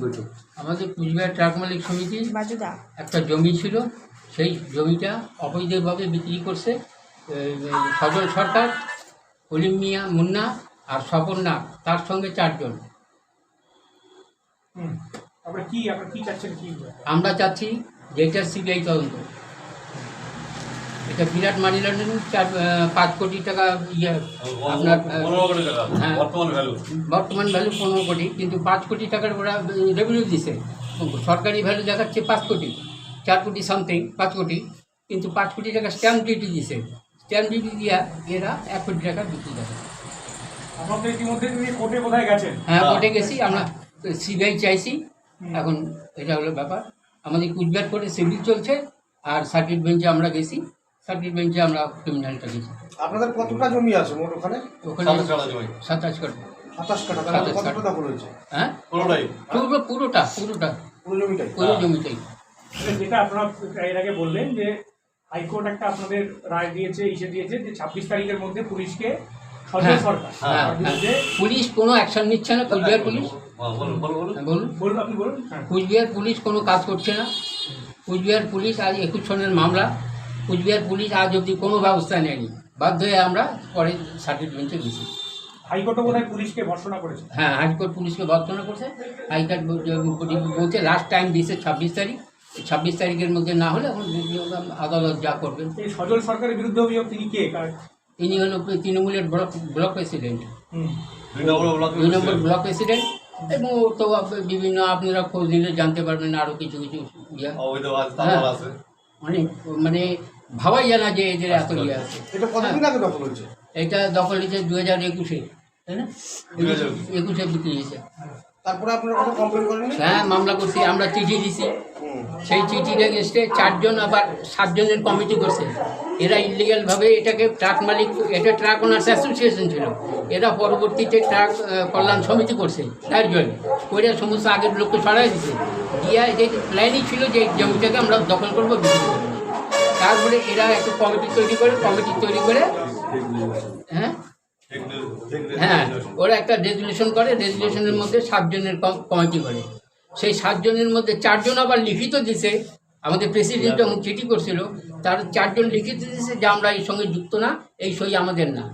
বৈঠক। আমাদের কুচবিহার ট্রাক মালিক সমিতি একটা জমি ছিল সেই জমিটা অবৈধভাবে বিক্রি করছে সজল সরকার কলিম মিয়া মুন্না আর স্বপন নাগ তার সঙ্গে চারজন। আমরা চাচ্ছি যেটা সিবিআই তদন্ত। এটা বিরাট মানি লন্ডারিং চার পাঁচ কোটি টাকা ইয়ে আপনার হ্যাঁ। বর্তমান ভ্যালু পনেরো কোটি কিন্তু পাঁচ কোটি টাকার ওরা রেভিনিউ দিছে। সরকারি ভ্যালু দেখাচ্ছে পাঁচ কোটি চার কোটি সামথিং পাঁচ কোটি কিন্তু পাঁচ কোটি টাকা স্ট্যাম্প ডিউটি দিছে। স্ট্যাম্প ডিউটি দিয়া এরা এক কোটি টাকা বিক্রি করে। আপনার ইতিমধ্যে কোর্টে কোথায় গেছেন? হ্যাঁ কোর্টে গেছি আমরা সিবিআই চাইছি। এখন এটা হলো ব্যাপার। আমাদের কুচবিহার করে সিভিল চলছে আর সার্কিট বেঞ্চে আমরা গেছি। সার্কিট বেঞ্চে আমরা ক্রিমিনালটা গেছি আপনাদের কতটা জমি আছে মোট ওখানে? ওখানে সাতাশ কাঠা। তাহলে কতটা দখল হয়েছে? হ্যাঁ? পুরোটাই। পুরো পুরোটা পুরোটা। পুরো জমিটাই? পুরো জমিটাই। যেটা আপনারা এর আগে বললেন যে হাইকোর্ট একটা আপনাদের রায় দিয়েছে ইসে দিয়েছে যে ছাব্বিশ তারিখের মধ্যে পুলিশকে হ্যাঁ, হ্যাঁ, পুলিশ কোনো অ্যাকশন নিচ্ছে না কুচবিহার পুলিশ। হ্যাঁ, বলুন বলুন বলুন। হ্যাঁ, বলুন। বলুন আপনি বলুন। হ্যাঁ। কুচবিহার পুলিশ কোনো কাজ করছে না। কুচবিহার পুলিশ আজ একুশ সনের মামলা। কুচবিহার পুলিশ আজ অবধি কোনো ব্যবস্থা নেয়নি। বাধ্য হয়ে আমরা পরে সার্কিট বেঞ্চে গেছি হাইকোর্টও বোধহয় পুলিশকে ভর্সনা করেছে। হ্যাঁ হাইকোর্ট পুলিশকে ভর্সনা করছে। হাইকোর্ট বলছে লাস্ট টাইম দিয়েছে ছাব্বিশ তারিখ। ছাব্বিশ তারিখের মধ্যে না হলে এখন আদালত যা করবেন। সজল সরকারের বিরুদ্ধে অভিযোগ তিনি কে? তিনি হলো তৃণমূলের ব্লক ব্লক প্রেসিডেন্ট। দুই নম্বর ব্লক দুই নম্বর ব্লক প্রেসিডেন্ট। এবং তো বিভিন্ন আপনারা খোঁজ নিলে জানতে পারবেন আরও কিছু কিছু ইয়ে আছে আছে অনেক মানে ভাবাই জানা যে এদের এত ইয়ে আছে। এটা কতদিন আগে দখল হয়েছে? এটা দখল হয়েছে দু হাজার একুশে তাই না? একুশে। বিক্রি হয়েছে। তারপরে আপনারা কোনো কমপ্লেন করেননি? হ্যাঁ মামলা করছি আমরা চিঠি দিছি। সেই চিঠিটা এগেস্টে চারজন আবার সাতজনের কমিটি করছে। এরা ইলিগালভাবে এটাকে ট্রাক মালিক, এটা ট্রাক ওনার্স অ্যাসোসিয়েশন ছিল। এরা পরবর্তীতে ট্রাক কল্যাণ সমিতি করছে চারজন করে সমস্ত আগের লোককে সরাই দিছে। দিয়া যে প্ল্যানই ছিল যে জমিটাকে আমরা দখল করব, বিক্রি করব। তারপরে এরা একটা কমিটি তৈরি করে কমিটি তৈরি করে হ্যাঁ? হ্যাঁ ওরা একটা রেজুলেশন করে রেজুলেশনের মধ্যে সাতজনের কমিটি করে। সেই সাতজনের মধ্যে চারজন আবার লিখিত দিছে। আমাদের প্রেসিডেন্ট যখন চিঠি করছিল তার চারজন লিখিত দিছে যে আমরা এই সঙ্গে যুক্ত না এই সই আমাদের না।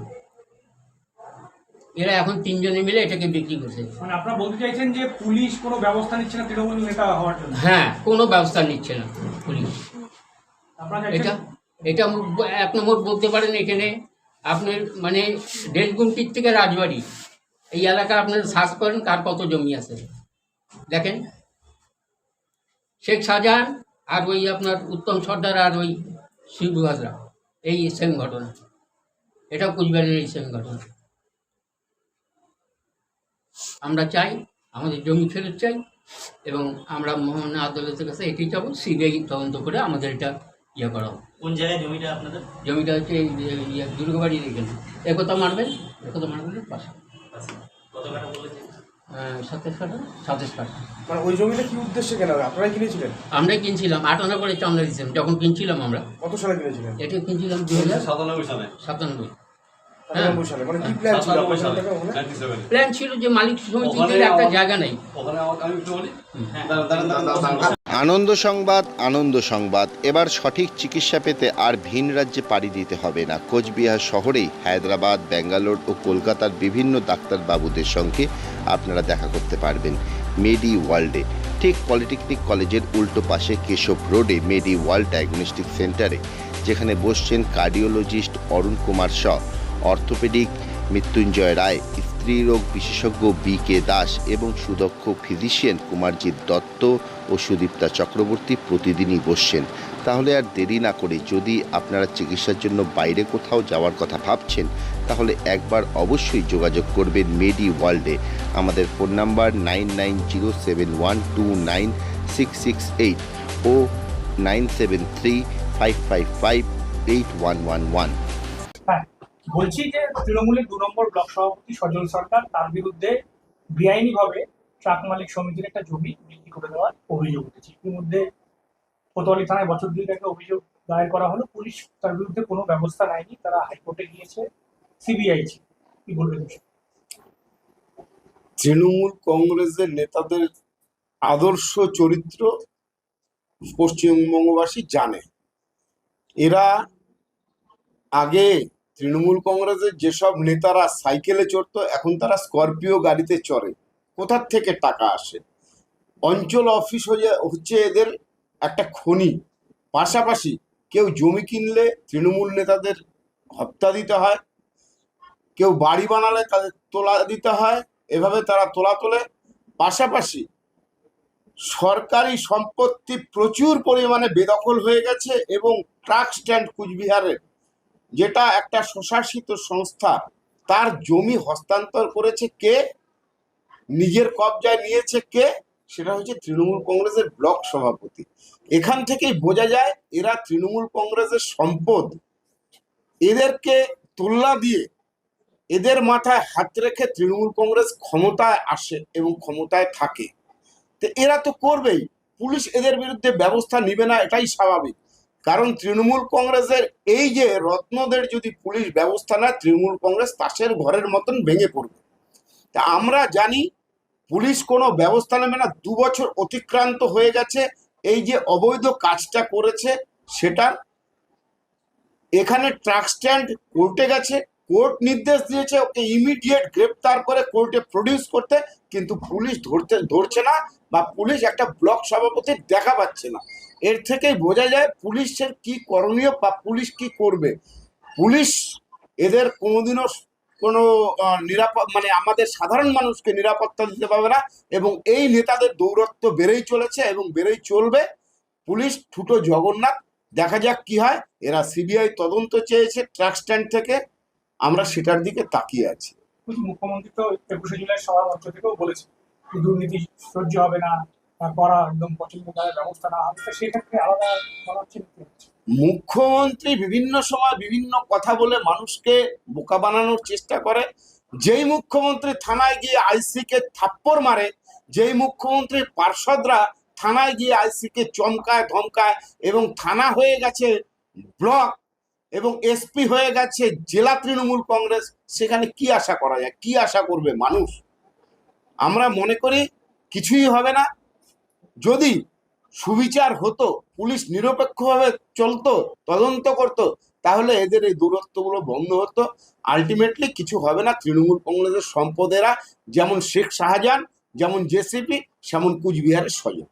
এরা এখন তিনজনে মিলে এটাকে বিক্রি করছে। মানে আপনারা বলতে চাইছেন যে পুলিশ কোনো ব্যবস্থা নিচ্ছে না তৃণমূল নেতা হওয়ার জন্য? হ্যাঁ কোনো ব্যবস্থা নিচ্ছে না পুলিশ। এটা এটা এক নম্বর বলতে পারেন এখানে আপনার মানে দেশগুমটির থেকে রাজবাড়ি। এই এলাকা আপনার সার্চ করেন কার কত জমি আছে। দেখেন শেখ শাহজাহান আর ওই আপনার উত্তম সর্দার আর ওই শিবু হাজরা এই সেম ঘটনা। এটাও কুচবিহারের এই সেম ঘটনা। আমরা চাই আমাদের জমি ফেরত চাই এবং আমরা মোহন আদালতের কাছে এটি চাবো সিবিআই তদন্ত করে আমাদের এটা ইয়ে করা হোক। কোন জায়গায় জমিটা আপনাদের? জমিটা হচ্ছে এই ইয়ে দুর্গাবাড়ির এখানে। একতা মারবেন একতা মারবেন পাশে। কত কাটা বলেছে সাতাশ কাঠা? সাতাশ কাঠা। মানে ওই জমিটা কি উদ্দেশ্যে কেনা হবে আপনারাই কিনেছিলেন? আমরাই কিনছিলাম আটানা করে দিয়েছিলাম যখন কিনছিলাম আমরা। কত সালে কিনেছিলেন? এটা কিনছিলাম দু হাজার সাতানব্বই সালে। সাতানব্বই। সাতানব্বই সালে। মানে কি প্ল্যান ছিল? প্ল্যান যে মালিক সমিতিদের একটা জায়গা নেই। আনন্দ সংবাদ আনন্দ সংবাদ। এবার সঠিক চিকিৎসা পেতে আর ভিন রাজ্যে পাড়ি দিতে হবে না। কোচবিহার শহরেই হায়দ্রাবাদ, ব্যাঙ্গালোর ও কলকাতার বিভিন্ন ডাক্তারবাবুদের সঙ্গে আপনারা দেখা করতে পারবেন মেডি ওয়ার্ল্ডে। ঠিক পলিটেকনিক কলেজের উল্টো পাশে কেশব রোডে মেডি ওয়ার্ল্ড ডায়াগনস্টিক সেন্টারে, যেখানে বসছেন কার্ডিওলজিস্ট অরুণ কুমার শ। অর্থোপেডিক মৃত্যুঞ্জয় রায় স্ত্রীরোগ বিশেষজ্ঞ বি কে দাস এবং সুদক্ষ ফিজিশিয়ান কুমারজিৎ দত্ত ও সুদীপ্তা চক্রবর্তী প্রতিদিনই বসছেন। তাহলে আর দেরি না করে যদি আপনারা চিকিৎসার জন্য বাইরে কোথাও যাওয়ার কথা ভাবছেন, তাহলে একবার অবশ্যই যোগাযোগ করবেন মেডি ওয়ার্ল্ডে। আমাদের phone number nine nine zero seven one two nine six six eight ও nine seven three five five five eight one one one. হ্যাঁ। বলছি যে তৃণমূলের দু নম্বর ব্লক সভাপতি সজল সরকার, তার বিরুদ্ধে বেআইনিভাবে ট্রাক মালিক সমিতির একটা জমি বিক্রি করে দেওয়ার অভিযোগ উঠেছে। ইতিমধ্যে কোতোয়ালি থানায় বছর দুই একটা অভিযোগ দায়ের করা হলো। পুলিশ তার বিরুদ্ধে কোনো ব্যবস্থা নেয়নি। তারা হাইকোর্টে গিয়েছে, সিবিআই কি বলবেন তৃণমূল কংগ্রেসের নেতাদের আদর্শ চরিত্র পশ্চিমবঙ্গবাসী জানে। এরা আগে তৃণমূল কংগ্রেসের যেসব নেতারা সাইকেলে চড়তো, এখন তারা স্করপিও গাড়িতে চড়ে। কোথার থেকে টাকা আসে? অঞ্চল অফিস হয়ে হচ্ছে এদের একটা খনি। পাশাপাশি কেউ জমি কিনলে তৃণমূল নেতাদের হত্যা দিতে হয়, কেউ বাড়ি বানালে তাদের তোলা দিতে হয়, এভাবে তারা তোলা তোলে। পাশাপাশি সরকারি সম্পত্তি প্রচুর পরিমাণে বেদখল হয়ে গেছে এবং ট্রাক স্ট্যান্ড কুচবিহারের যেটা একটা স্বশাসিত সংস্থা, তার জমি হস্তান্তর করেছে কে? নিজের কবজায় নিয়েছে কে? সেটা হচ্ছে তৃণমূল কংগ্রেসের ব্লক সভাপতি। এখান থেকেই বোঝা যায়, এরা তৃণমূল কংগ্রেসের সম্পদ। এদেরকে তোল্লা দিয়ে এদের মাথায় হাত রেখে তৃণমূল কংগ্রেস ক্ষমতায় আসে এবং ক্ষমতায় থাকে। তো এরা তো করবেই। পুলিশ এদের বিরুদ্ধে ব্যবস্থা নিবে না, এটাই স্বাভাবিক। কারণ তৃণমূল কংগ্রেসের এই যে রত্নদের যদি পুলিশ ব্যবস্থা নেয়, তৃণমূল কংগ্রেস তাসের ঘরের মতন ভেঙে পড়বে। তা আমরা জানি পুলিশ কোনো ব্যবস্থা নেবে না, দু বছর অতিক্রান্ত হয়ে গেছে, এই যে অবৈধ কাজটা করেছে সেটা এখানে ট্রাক স্ট্যান্ড কোর্টে গেছে, কোর্ট নির্দেশ দিয়েছে ওকে ইমিডিয়েট গ্রেপ্তার করে কোর্টে প্রডিউস করতে, কিন্তু পুলিশ ধরতে, ধরছে না বা পুলিশ একটা ব্লক সভাপতি দেখা পাচ্ছে না। এর থেকেই বোঝা যায় পুলিশের কি করণীয় বা পুলিশ কি করবে। পুলিশ এদের কোনোদিনও কোনো নিরাপদ মানে আমাদের সাধারণ মানুষকে নিরাপত্তা দিতে পারবে না এবং এই নেতাদের দৌরত্ব বেড়েই চলেছে এবং বেড়েই চলবে। পুলিশ ঠুটো জগন্নাথ, দেখা যাক কি হয়। এরা সিবিআই তদন্ত চেয়েছে ট্রাক স্ট্যান্ড থেকে। আমরা সেটার দিকে তাকিয়ে আছি। মুখ্যমন্ত্রী তো একুশে জুলাই সভা মঞ্চ থেকেও বলেছে, দুর্নীতি সহ্য হবে না। একদম পছন্দ ব্যবস্থা না সেক্ষেত্রে আলাদা মনে? মুখ্যমন্ত্রী বিভিন্ন সময় বিভিন্ন কথা বলে মানুষকে বোকা বানানোর চেষ্টা করে। যেই মুখ্যমন্ত্রী থানায় গিয়ে আইসিকে থাপ্পড় মারে, যেই মুখ্যমন্ত্রীর পার্ষদরা থানায় গিয়ে আইসিকে চমকায়, ধমকায় এবং থানা হয়ে গেছে ব্লক এবং এসপি হয়ে গেছে জেলা তৃণমূল কংগ্রেস, সেখানে কি আশা করা যায়? কি আশা করবে মানুষ? আমরা মনে করি কিছুই হবে না। যদি সুবিচার হতো, পুলিশ নিরপেক্ষভাবে চলতো, তদন্ত করত, তাহলে এদের এই দূরত্বগুলো বন্ধ হতো। আলটিমেটলি কিছু হবে না। তৃণমূল কংগ্রেসের সম্পদেরা যেমন শেখ শাহজাহান, যেমন জেসিপি, সেমন কুচবিহারের স্বজন।